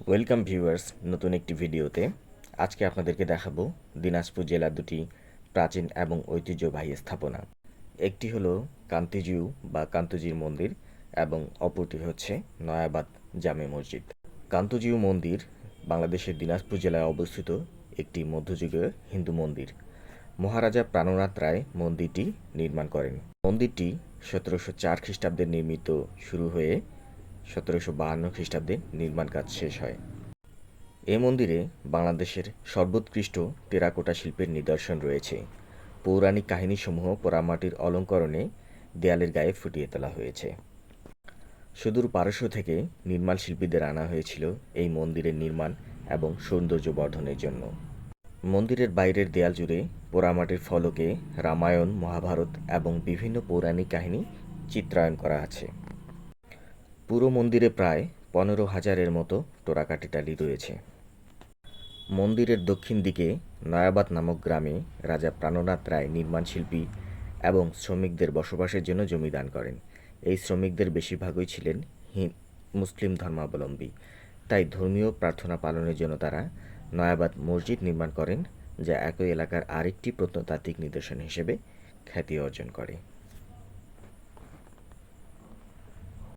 Welcome viewers নতুন একটি ভিডিওতে আজকে আপনাদেরকে দেখাবো দিনাজপুর জেলার দুটি প্রাচীন এবং ঐতিহ্যবাহী স্থাপনা। একটি হলো কান্তিজিউ বা কান্তজির মন্দির এবং অপরটি হচ্ছে নয়াবাদ জামে মসজিদ। কান্তজিউ মন্দির বাংলাদেশের দিনাজপুর জেলায় অবস্থিত একটি মধ্যযুগীয় হিন্দু মন্দির। মহারাজা প্রাণনাথ রায় মন্দিরটি নির্মাণ করেন। মন্দিরটি সতেরোশো চার খ্রিস্টাব্দে নির্মিত শুরু হয়ে সতেরোশো বাহান্ন খ্রিস্টাব্দে নির্মাণ কাজ শেষ হয়। এ মন্দিরে বাংলাদেশের সর্বোৎকৃষ্ট টেরাকোটা শিল্পের নিদর্শন রয়েছে। পৌরাণিক কাহিনীসমূহ পোড়ামাটির অলঙ্করণে দেয়ালের গায়ে ফুটিয়ে তোলা হয়েছে। সুদূর পারস্য থেকে নির্মাণ শিল্পীদের আনা হয়েছিল এই মন্দিরের নির্মাণ এবং সৌন্দর্য বর্ধনের জন্য। মন্দিরের বাইরের দেয়াল জুড়ে পোড়ামাটির ফলকে রামায়ণ, মহাভারত এবং বিভিন্ন পৌরাণিক কাহিনী চিত্রায়ন করা আছে। পুরো মন্দিরে প্রায় পনেরো হাজারের মতো টোরাকাটি টালি রয়েছে। মন্দিরের দক্ষিণ দিকে নয়াবাদ নামক গ্রামে রাজা প্রাণনাথ রায় নির্মাণ শিল্পী এবং শ্রমিকদের বসবাসের জন্য জমি দান করেন। এই শ্রমিকদের বেশিরভাগই ছিলেন মুসলিম ধর্মাবলম্বী। তাই ধর্মীয় প্রার্থনা পালনের জন্য তারা নয়াবাদ মসজিদ নির্মাণ করেন, যা একই এলাকার আরেকটি প্রত্নতাত্ত্বিক নিদর্শন হিসেবে খ্যাতি অর্জন করে।